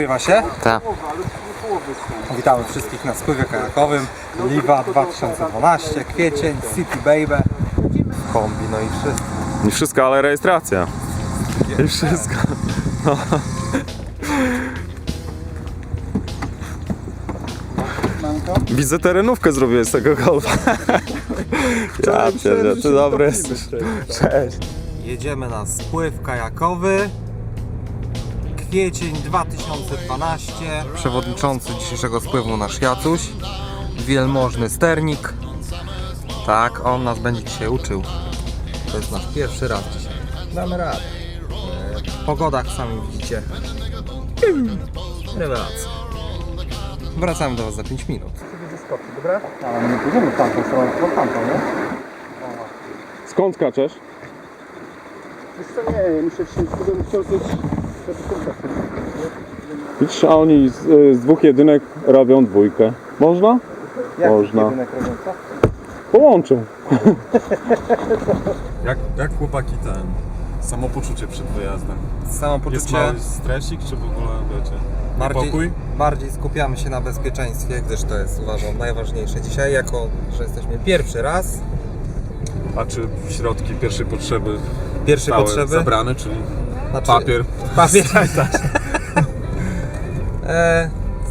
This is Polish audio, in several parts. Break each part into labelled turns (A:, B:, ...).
A: Nagrywa się?
B: Tak.
A: Witamy wszystkich na spływie kajakowym Liwa 2012, kwiecień, City Baby Kombi, no i wszystko
C: Nie wszystko, ale rejestracja. I wszystko. No. Widzę terenówkę zrobiłeś z tego golfa. Ja pierdolę, ty dobry jesteś. Cześć.
A: Jedziemy na spływ kajakowy Kwiecień 2012 Przewodniczący dzisiejszego spływu nasz Jacuś. Wielmożny sternik. Tak, on nas będzie dzisiaj uczył. To jest nasz pierwszy raz dzisiaj. Damy radę. E, Pogoda, jak sami widzicie. Rewelacja. Wracamy do Was za 5 minut. Dobra? Ale my nie pójdziemy w tamtą stronę, tylko w tamtą, nie?
C: Skąd kaczesz?
D: Jeszcze nie, muszę się coś
C: Widzisz, a oni z, y, z dwóch jedynek robią dwójkę. Można?
A: Jak
C: Można.
A: jedynek robią, co?
C: Połączą.
E: Jak, jak chłopaki ten samopoczucie przed wyjazdem? Jest
A: Samopoczucie
E: mały stresik, czy w ogóle wiecie?
A: bardziej,
E: Pokój?
A: bardziej skupiamy się na bezpieczeństwie, gdyż to jest uważam najważniejsze dzisiaj, jako że jesteśmy pierwszy raz,
E: A czy środki pierwszej potrzeby
A: pierwsze potrzeby,
E: zabrane, czyli
A: znaczy,
E: papier?
A: papier. e,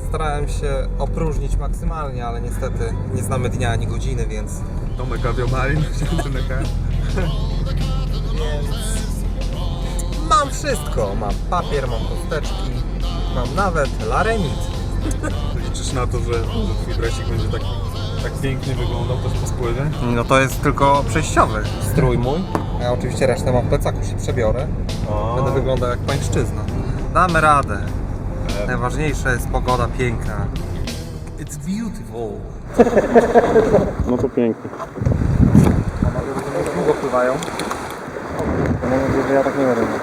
A: starałem się opróżnić maksymalnie, ale niestety nie znamy dnia ani godziny, więc
E: Tomek Aviomarin,
A: mam wszystko. Mam papier, mam kosteczki, mam nawet laremit.
E: Liczysz na to, że, że twój dresik będzie tak, tak pięknie wyglądał też po spływie?
A: No to jest tylko przejściowy strój mój. Ja oczywiście resztę mam w plecaku, się przebiorę. Będę wyglądał jak pańszczyzna. Damy radę. Najważniejsza jest pogoda piękna. It's beautiful.
C: No to pięknie.
A: Długo pływają. Mam nadzieję, że ja tak nie będę.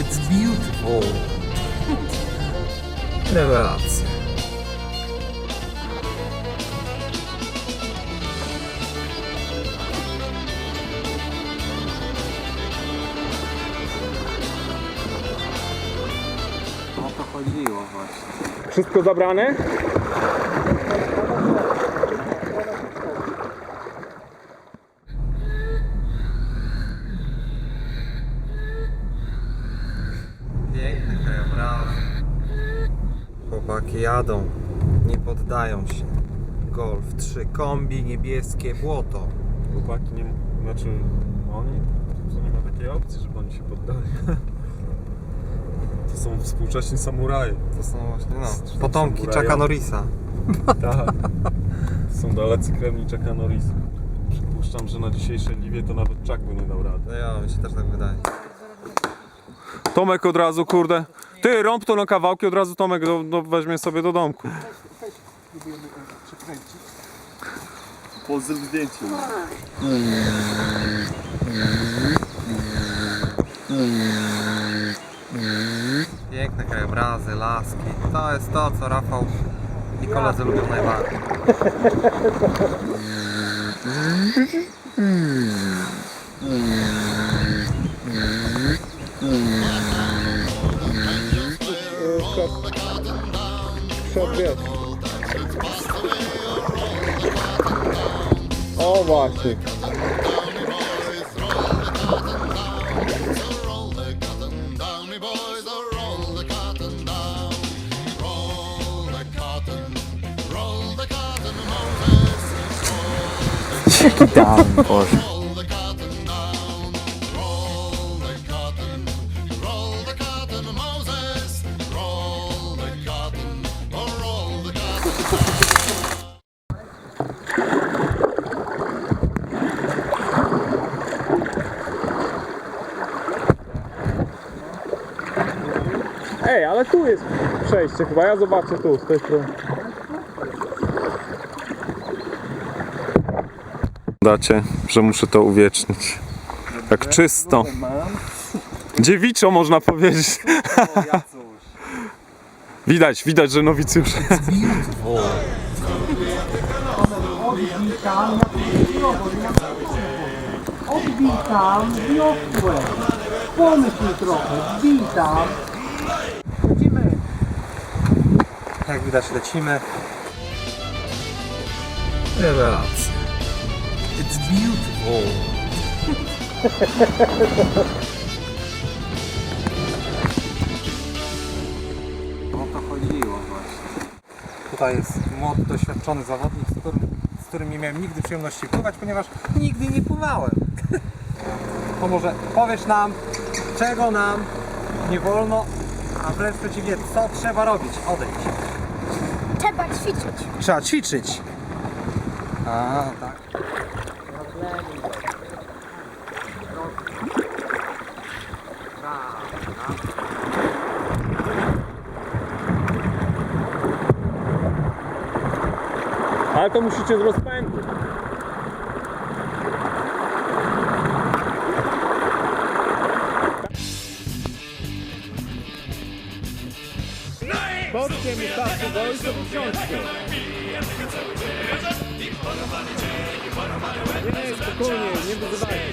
A: It's beautiful. Rewelacja. O
C: Wszystko zabrane?
A: Piękny krajobraz. Chłopaki jadą, nie poddają się. Golf 3 kombi, niebieskie błoto.
E: Chłopaki nie... Znaczy oni? To nie ma takiej opcji, żeby oni się poddali. To są współcześni samuraje.
A: To są właśnie no, potomki
E: Samuraja.
A: Chucka Norrisa.
E: Tak. Są dalecy krewniczaka Norrisa. Przypuszczam, że na dzisiejszej liwie to nawet Chuck by nie dał rady.
A: No ja, mi się też tak wydaje.
C: Tomek od razu, kurde. Ty, rąb to na kawałki, od razu Tomek do, do, weźmie sobie do domku.
E: Pozdrów zdjęcie.
A: Piękne krajobrazy, laski. To jest to, co Rafał i koledzy lubią najbardziej.
C: O właśnie. Ej, ale tu jest przejście chyba, ja zobaczę tu, z tej strony. Dacie, że muszę to uwiecznić. Jak czysto. Dziewiczo można powiedzieć. Widać, widać, że nowicjusze.
D: wbij tam wiosłem. Pomyśl trochę, wbij tam. Lecimy.
A: Jak widać lecimy. Rewelacja. It's beautiful. O to chodziło właśnie. Tutaj jest młody, doświadczony zawodnik, z którym, z którym nie miałem nigdy przyjemności pływać, ponieważ nigdy nie pływałem. To może powiesz nam, czego nam nie wolno, a wręcz przeciwnie, co trzeba robić? Odejdź.
B: Trzeba ćwiczyć.
A: Trzeba ćwiczyć. A, tak.
C: Ale to musicie z rozpędu.
D: Bokiem wystarczy dojść do książkę. Nie, spokojnie, nie wyzywajcie.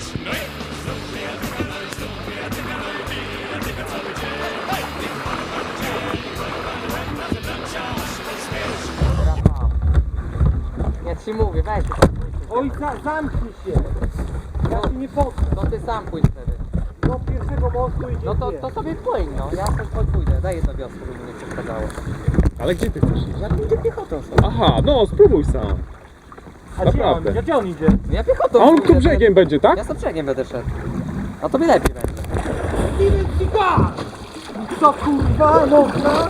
F: Ci mówię, weź to.
D: Oj, za, zamknij się. Ja ci nie poddam.
F: No ty sam pójdź wtedy.
D: Do pierwszego mostu idzie
F: No to, to sobie płyń, no. Ja też pójdę. Daj jedno wiosło, żeby mi nie przeszkadzało.
C: Ale gdzie ty chcesz iść?
F: Ja pójdę piechotą sobie.
C: Aha, no spróbuj sam.
D: A gdzie on,
C: naprawdę.
D: gdzie on idzie?
F: Ja piechotą
C: A on
F: pójdę,
C: tu brzegiem będzie, tak?
F: Ja sobie brzegiem będę szedł. A tobie lepiej będzie.
D: Co kurwa, można?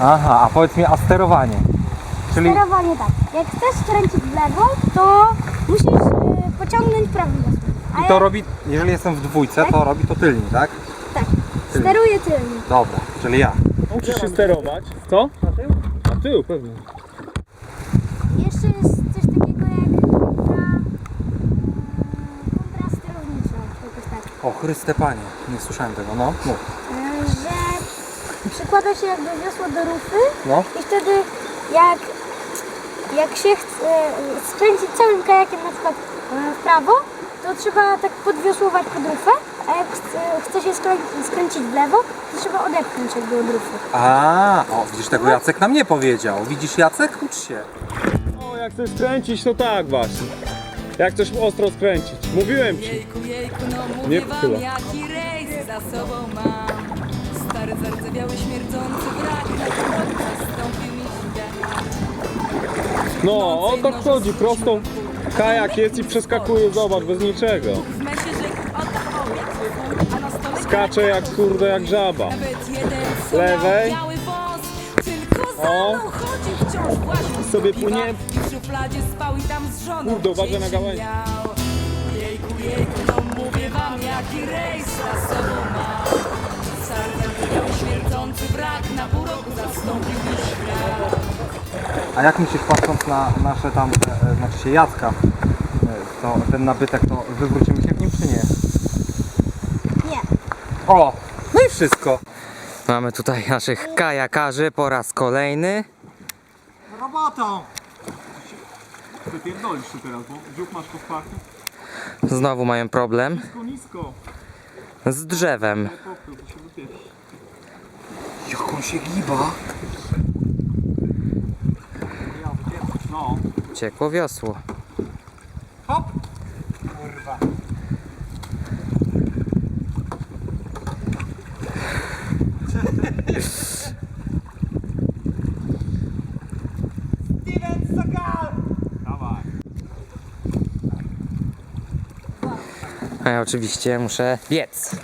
A: Aha, a powiedz mi, a sterowanie? Czyli
B: Sterowanie tak. Jak chcesz skręcić w lewo, to musisz y, pociągnąć prawym włosem. A
A: i
B: ja
A: to robi, jeżeli jestem w dwójce, to robi to tylnie, tak?
B: tak, steruję tylnie.
A: Dobra, czyli ja.
C: Musisz się sterować. Co?
D: Na tył?
C: Na tył pewnie.
B: Jeszcze jest coś takiego jak kontra, mm, kontra sterownicza, jakoś tak.
A: O, Chryste Panie, nie słyszałem tego, no. Mów.
B: Że przykłada się jakby wiosło do rufy
A: No.
B: i wtedy jak, jak się chce y, skręcić całym kajakiem na przykład y, w prawo, to trzeba tak podwiosłować pod rufę, a jak chce, chce się skrę- skręcić w lewo, to trzeba odepchnąć jakby od rufy.
A: A, o, widzisz, tego Jacek nam nie powiedział. Widzisz, Jacek? Ucz się.
C: O, jak chcesz skręcić, to tak właśnie. Jak chcesz ostro skręcić. Mówiłem ci.
G: Jejku, jejku, no mówię
C: Nie
G: wam
C: chyba.
G: jaki rejs za sobą mam Zardzewiały, śmierdzący wrak Na drogę zastąpił mi świat
C: No, o to chodzi. Prostą kajak jest i przeskakuje, zobacz, bez niczego.
G: W mesie rzekł, oto obiad A na stole
C: Skacze jak kurde, jak żaba.
G: Nawet jeden
C: Lewej.
G: miał biały wąs Tylko za
C: O.
G: mną chodził wciąż właśnie
C: Sobie płynie.
G: I w szufladzie spał i tam z żoną
C: Kurde, uważaj na
G: dzieci
C: gałęzi.
G: miał. Jejku, jejku, no mówię wam jaki rejs za sobą miał śmierdzący wrak Na pół roku zastąpił mi świat
A: A jak myślisz, patrząc na nasze tam, e, znaczy się Jacka, e, to ten nabytek, to wywrócimy się w nim, czy nie?
B: Nie.
A: O, no i wszystko. Mamy tutaj naszych kajakarzy po raz kolejny.
D: Robotą.
C: Wypierdolisz się teraz, bo dziób masz po.
A: Znowu mają problem
C: Nisko, nisko.
A: Z drzewem. Jak on się giba?
C: No.
A: Ciekło wiosło.
D: Hop. Kurwa. Steven Seagal!
A: A ja oczywiście muszę biec.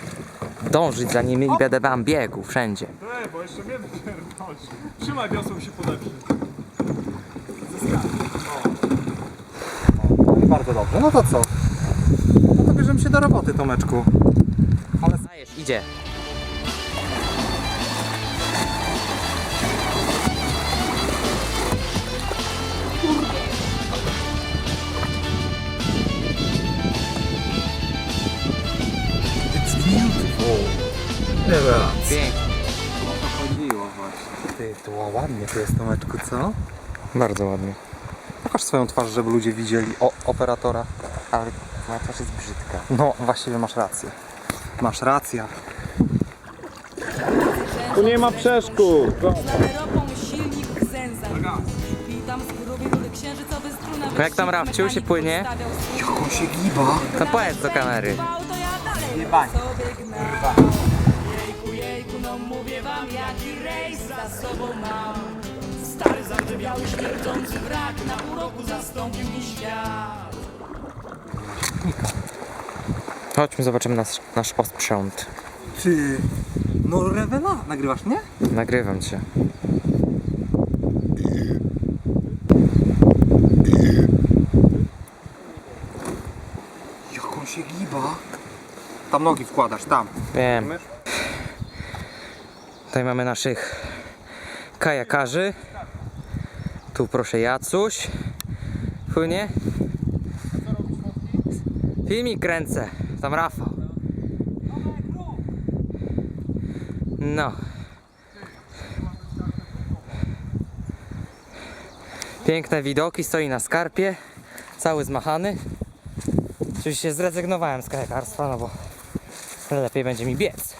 A: Dążyć za nimi i będę wam biegł wszędzie.
C: Ej, bo jeszcze mnie wypierdolisz. Trzymaj wiosło się podeprzy.
A: No i bardzo dobrze. No to co? No to bierzemy się do roboty, Tomeczku. Ale Dajesz, idzie. Pięknie.
C: O to chodziło właśnie.
A: Ty, to ładnie tu jest Tomeczku, co? Bardzo ładnie. Pokaż swoją twarz, żeby ludzie widzieli o, operatora.
F: Ale moja twarz jest brzydka.
A: No, właściwie masz rację. Masz rację.
C: Tu nie ma przeszkód.
G: ropą silnik w zęzach. Witam z księżycowy struna.
F: To jak tam, Rafciu, się płynie?
A: Jak on się giba.
F: To powiedz do kamery. Jebanie.
G: sobie sobą mam. Stary, zardzewiały, śmierdzący wrak na pół roku zastąpił mi świat.
F: Chodźmy, zobaczymy nasz, nasz osprzęt.
A: Ty, no rewela. Nagrywasz mnie?
F: Nagrywam cię.
A: Jak on się giba. Tam nogi wkładasz, tam.
F: Wiem. Tutaj mamy naszych kajakarzy. Tu proszę Jacuś. Płynie. Filmik kręcę. Tam Rafał. No. Piękne widoki, stoi na skarpie. Cały zmachany. Oczywiście zrezygnowałem z kajakarstwa, no bo lepiej będzie mi biec.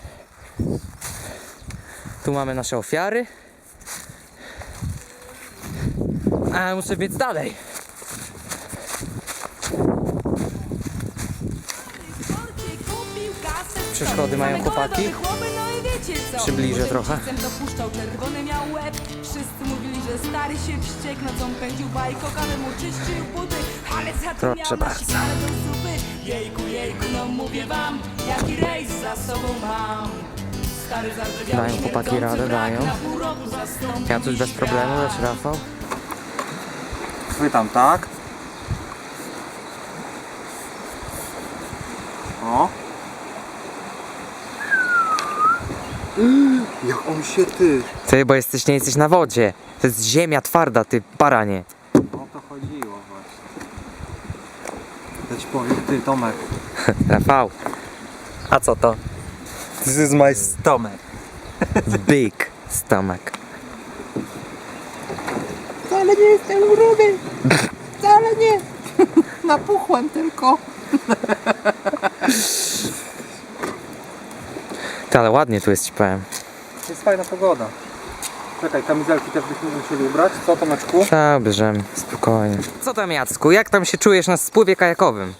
F: Tu mamy nasze ofiary. A ja muszę biec dalej. Przeszkody mają chłopaki? Przybliżę trochę.
G: Dopuszczał czerwony miał łeb. Wszyscy mówili, że stary się wściekł, nocą pędził bajko, mu czyścił buty. Ale za to
F: Proszę
G: miał do zupy. Jejku, jejku, no mówię wam, jaki rejs za sobą mam. Stary zardzewiały,
F: Dają chłopaki
G: śmierdzący
F: radę, dają.
G: na pół roku zastąpił
F: Ja coś bez
G: świat.
F: problemu, dać Rafał?
A: Chwytam, tak? O. Jak on się ty.
F: Ty, bo jesteś, nie jesteś na wodzie. To jest ziemia twarda, ty baranie.
A: O to chodziło właśnie. Ja ci powiem, ty Tomek.
F: Rafał. A co to?
A: This is my stomach.
F: Big stomach.
A: Wcale nie jestem gruby. Wcale nie. Napuchłem tylko.
F: Ty, ale ładnie tu jest, ci powiem.
A: Jest fajna pogoda. Czekaj, kamizelki też byśmy musieli ubrać. Co Tomeczku?
F: Dobrze, spokojnie. Co tam Jacku, jak tam się czujesz na spływie kajakowym?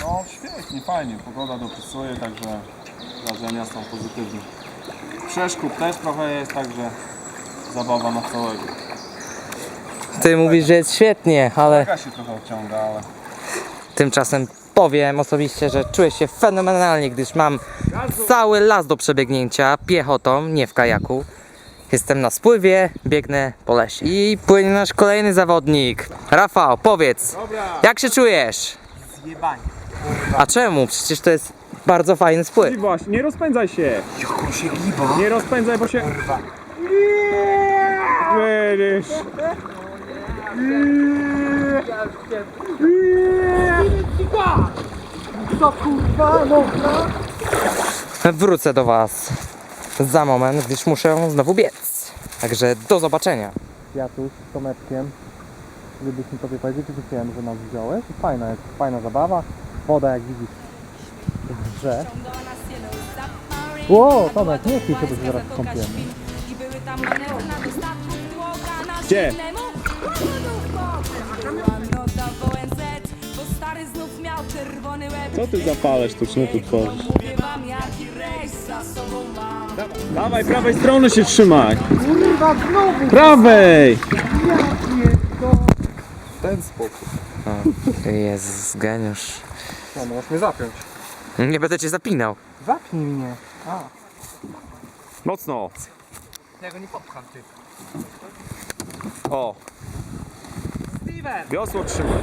C: No świetnie, fajnie. Pogoda dopisuje, także wrażenia są pozytywne. Przeszkód też trochę jest, także zabawa na całego.
F: Ty mówisz, że jest świetnie, ale
C: Taka się trochę odciąga, ale
F: tymczasem powiem osobiście, że czuję się fenomenalnie, gdyż mam cały las do przebiegnięcia piechotą, nie w kajaku. Jestem na spływie, biegnę po lesie. I płynie nasz kolejny zawodnik. Rafał, powiedz, jak się czujesz?
A: Zjebanie.
F: A czemu? Przecież to jest bardzo fajny spływ.
C: właśnie, nie rozpędzaj się!
A: Jak on się giba.
C: Nie rozpędzaj, bo się... Widzisz?
F: Wrócę do Was za moment, gdyż muszę znowu biec. Także do zobaczenia.
A: Ja tu z Tomeczkiem, gdybyśmy tobie powiedzieć, to chciałem, że nas wziąłeś. Fajna jest, fajna zabawa. Woda jak widzisz grze.
G: Ło, Tomek, nie chcij się, bo się zaraz kąpiemy.
C: Gdzie? Co ty zapale sztuczne tu tworzysz?
G: Mówię wam, jaki rejs za sobą mam.
C: Dawaj, prawej strony się trzymaj! Prawej!
A: W ten sposób.
F: Jezus, geniusz.
A: No, możesz mnie zapiąć.
F: Nie będę Cię zapinał.
A: Zapnij mnie. A,
C: Mocno!
A: ja go nie popcham, ty.
C: O! Wiosło trzymaj!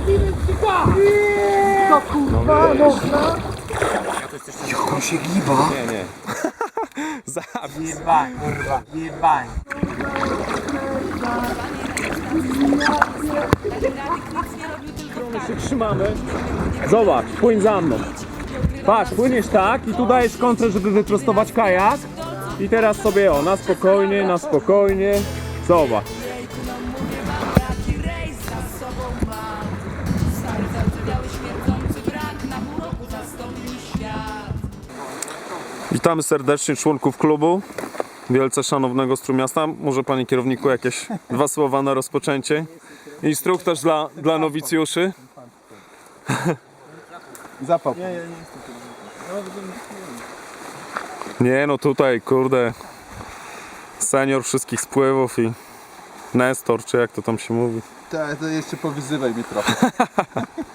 A: Jak on się giba.
C: Nie, nie. Zabij!
A: Jebań, kurwa, jebań.
C: się trzymamy. Zobacz, płyń za mną. Patrz, płyniesz tak i tu dajesz kontrę, żeby wyprostować kajak. I teraz sobie o, na spokojnie, na spokojnie. Zobacz. Witamy serdecznie członków klubu. Wielce szanownego Strumiasta. Może panie kierowniku jakieś dwa słowa na rozpoczęcie. Instruktaż dla, dla nowicjuszy.
D: Zapał.
C: Nie no tutaj kurde senior wszystkich spływów i Nestor, czy jak to tam się mówi.
D: To, to jeszcze powyzywaj mnie trochę.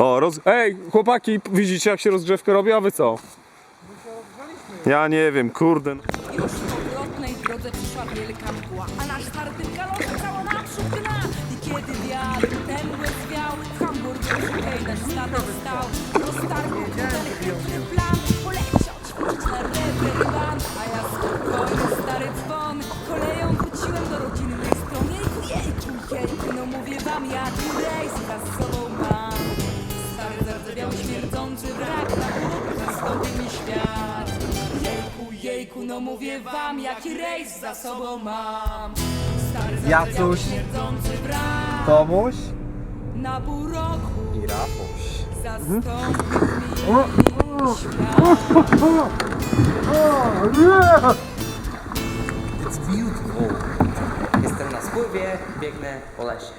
C: O, roz... Ej, chłopaki, widzicie jak się rozgrzewkę robi, a wy co? Ja nie wiem, kurde.
G: Już w powrotnej drodze przyszła wielka mgła, a nasz stary tym galopem cało naprzód gna. I kiedy wiatr ten zwiał, w hamburgerzu nasz statek stał. Roztargnął ten chytry plan, poleciał ćwiczyć na rewerban. A ja spokojny stary dzwon, koleją wróciłem do rodzinnej strony. Jejku, jejku, jejku, no mówię wam, jaki rejs wraz z sobą zardzewiały śmierdzący brak, na zastąpi mi świat. Jejku, jejku, no mówię wam, jaki rejs za sobą mam. Stary zardzewiały
A: Jacuś.
G: śmierdzący brak,
A: Tomuś
G: na pół roku
A: i Rafuś.
G: zastąpił mi świat.
A: It's beautiful.
F: Jestem na spływie, biegnę po lesie.